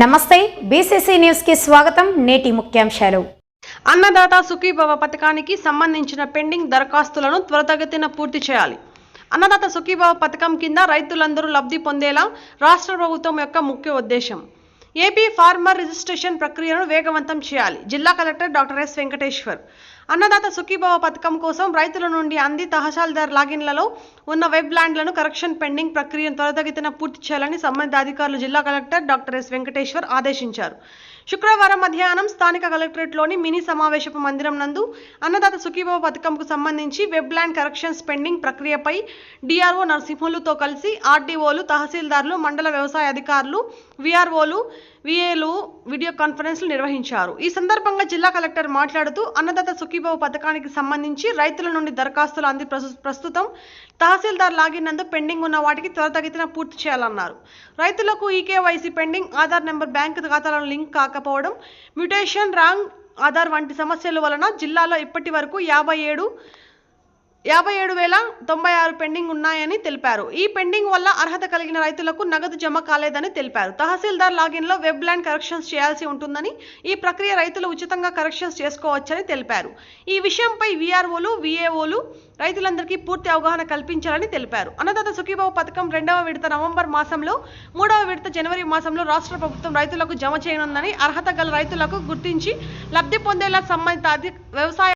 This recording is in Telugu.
నమస్తే బీసీసీ న్యూస్కి స్వాగతం నేటి ముఖ్యాంశాలు. అన్నదాత సుఖీభవ పథకానికి సంబంధించిన పెండింగ్ దరఖాస్తులను త్వరతగతిన పూర్తి చేయాలి. అన్నదాత సుఖీభవ పథకం కింద రైతులందరూ లబ్ధి పొందేలా రాష్ట్ర ప్రభుత్వం యొక్క ముఖ్య ఉద్దేశం. ఏపీ ఫార్మర్ రిజిస్ట్రేషన్ ప్రక్రియను వేగవంతం చేయాలి. జిల్లా collector doctor S Venkateshwar. Annadata Sukhibhava పథకం కోసం రైతుల నుండి అంది తహసీల్దార్ లాగిన్లలో ఉన్న వెబ్ ల్యాండ్లను కరెక్షన్ పెండింగ్ ప్రక్రియను త్వరితగతిన పూర్తి చేయాలని సంబంధిత అధికారులు జిల్లా కలెక్టర్ డాక్టర్ ఎస్ వెంకటేశ్వర్ ఆదేశించారు. శుక్రవారం మధ్యాహ్నం స్థానిక కలెక్టరేట్లోని మినీ సమావేశపు మందిరం నందు అన్నదాత సుఖీభవ పథకంకు సంబంధించి వెబ్ ల్యాండ్ కరెక్షన్స్ పెండింగ్ ప్రక్రియపై డిఆర్ఓ నరసింహులతో కలిసి ఆర్డీఓలు తహసీల్దార్లు మండల వ్యవసాయ అధికారులు విఆర్ఓలు విఏలు వీడియో కాన్ఫరెన్స్లు నిర్వహించారు. ఈ సందర్భంగా జిల్లా కలెక్టర్ మాట్లాడుతూ అన్నదాత సుఖీబాబు పథకానికి సంబంధించి రైతుల నుండి దరఖాస్తులు అంది ప్రస్తు- ప్రస్తుతం తహసీల్దార్ లాగినందు పెండింగ్ ఉన్న వాటికి త్వరితగతిన పూర్తి చేయాలన్నారు. రైతులకు eKYC pending Aadhaar number bank ఖాతాలను లింక్ కాకపోవడం మ్యూటేషన్ రాంగ్ ఆధార్ వంటి సమస్యల వలన జిల్లాలో ఇప్పటి వరకు యాభై ఏడు యాభై ఏడు వేల తొంభై ఆరు పెండింగ్ ఉన్నాయని తెలిపారు. ఈ పెండింగ్ వల్ల అర్హత కలిగిన రైతులకు నగదు జమ కాలేదని తెలిపారు. తహసీల్దార్ లాగిన్లో వెబ్ ల్యాండ్ కరెక్షన్స్ చేయాల్సి ఉంటుందని ఈ ప్రక్రియ రైతులు ఉచితంగా కరెక్షన్స్ చేసుకోవచ్చని తెలిపారు. ఈ విషయంపై వీఆర్ఓలు విఏఓలు రైతులందరికీ పూర్తి అవగాహన కల్పించాలని తెలిపారు. అన్నదాత సుఖీబాబు పథకం రెండవ విడత నవంబర్ మాసంలో మూడవ విడత జనవరి మాసంలో రాష్ట్ర ప్రభుత్వం రైతులకు జమ చేయనుందని అర్హత గల రైతులకు గుర్తించి లబ్ధి పొందేలా సంబంధిత వ్యవసాయ